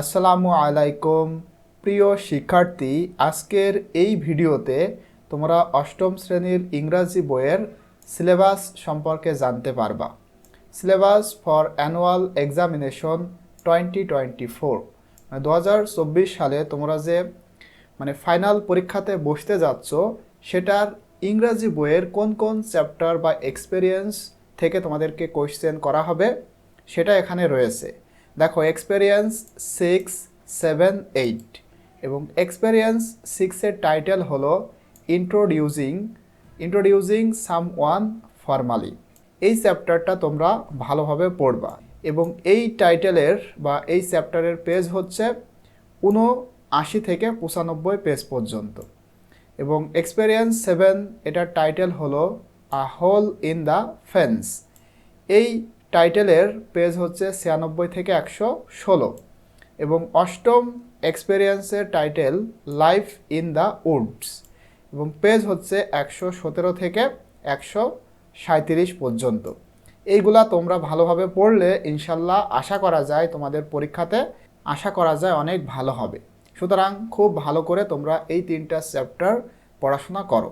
আসসালামু আলাইকুম। প্রিয় শিক্ষার্থী, আজকের এই ভিডিওতে তোমরা অষ্টম শ্রেণির ইংরাজি বইয়ের সিলেবাস সম্পর্কে জানতে পারবা। Syllabus for annual examination twenty twenty four. মানে দু হাজার চব্বিশ সালে তোমরা যে মানে ফাইনাল পরীক্ষাতে বসতে যাচ্ছ, সেটার ইংরাজি বইয়ের কোন কোন চ্যাপ্টার বা এক্সপেরিয়েন্স থেকে তোমাদেরকে কোয়েশ্চেন করা হবে, সেটা এখানে রয়েছে। দেখো এক্সপেরিয়েন্স সিক্স সেভেন এইট এবং এক্সপেরিয়েন্স সিক্সের টাইটেল হলো introducing introducing some one formally এই চ্যাপ্টারটা তোমরা ভালোভাবে পড়বা এবং এই টাইটেলের বা এই চ্যাপ্টারের পেজ হচ্ছে উনআশি থেকে পঁচানব্বই পেজ পর্যন্ত। এবং এক্সপেরিয়েন্স সেভেন এটার টাইটেল হলো a hole in the fence এই টাইটেলের পেজ হচ্ছে ছিয়ানব্বই থেকে একশো ষোলো এবং অষ্টম এক্সপেরিয়েন্সের title life in the woods এবং পেজ হচ্ছে একশো সতেরো থেকে একশো সাঁত্রিশ পর্যন্ত। এইগুলা তোমরা ভালোভাবে পড়লে ইনশাল্লাহ আশা করা যায় তোমাদের পরীক্ষাতে আশা করা যায় অনেক ভালো হবে। সুতরাং খুব ভালো করে তোমরা এই তিনটা চ্যাপ্টার পড়াশোনা করো।